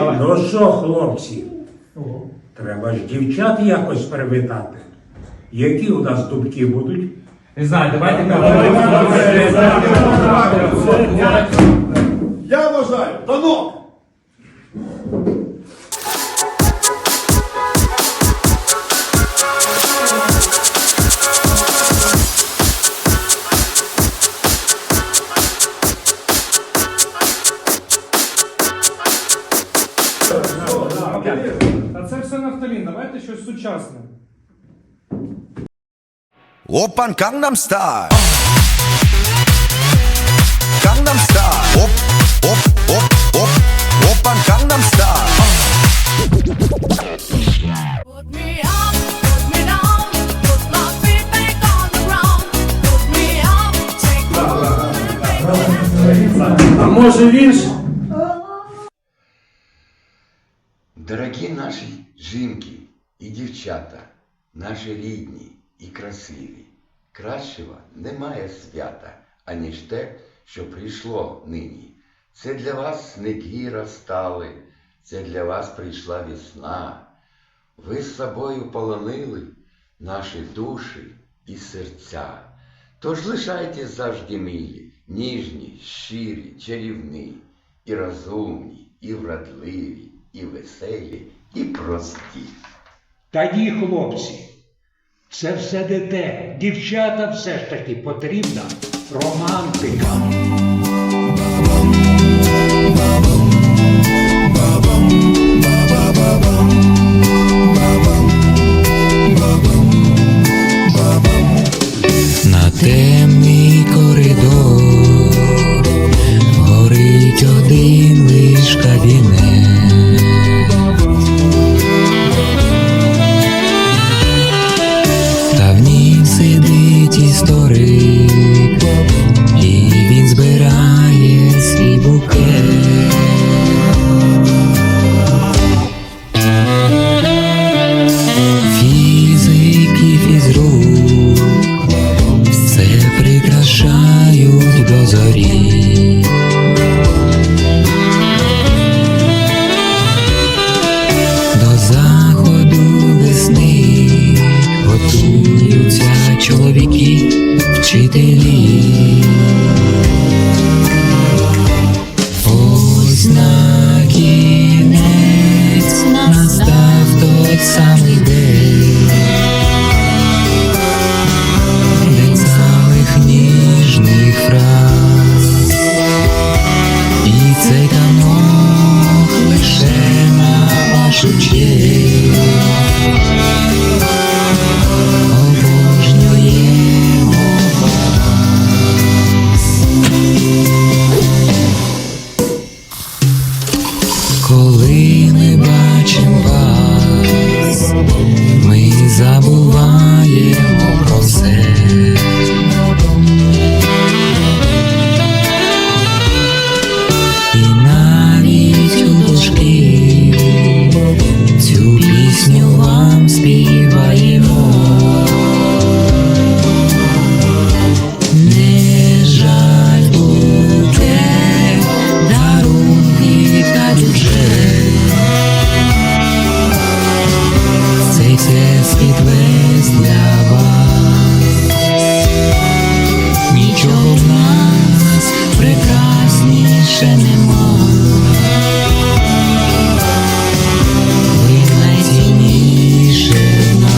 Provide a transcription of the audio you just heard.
Давай. Ну що, хлопці, треба ж дівчат якось привітати. Які у нас думки будуть? Не знаю, давайте Я вважаю, Давайте, а це все нафталін, давайте щось сучасне. Опан Gangnam Style. Gangnam Style. Оп, оп, оп, оп. Опан Gangnam Style. А може вірш? Дорогі наші жінки і дівчата, наші рідні і красиві, кращого немає свята, аніж те, що прийшло нині. Це для вас сніги розстали, це для вас прийшла весна. Ви з собою полонили наші душі і серця. Тож лишайтесь завжди милі, ніжні, щирі, чарівні, і розумні, і вродливі, і веселі, і прості. Та ні, хлопці, це все не те. Дівчата все ж таки потрібна романтика. На темний коридор зорі. До заходу весни готуються чоловіки. коли не бачимо вас, ми забуваємо про все. більше нема. Ви найцінніше в нас.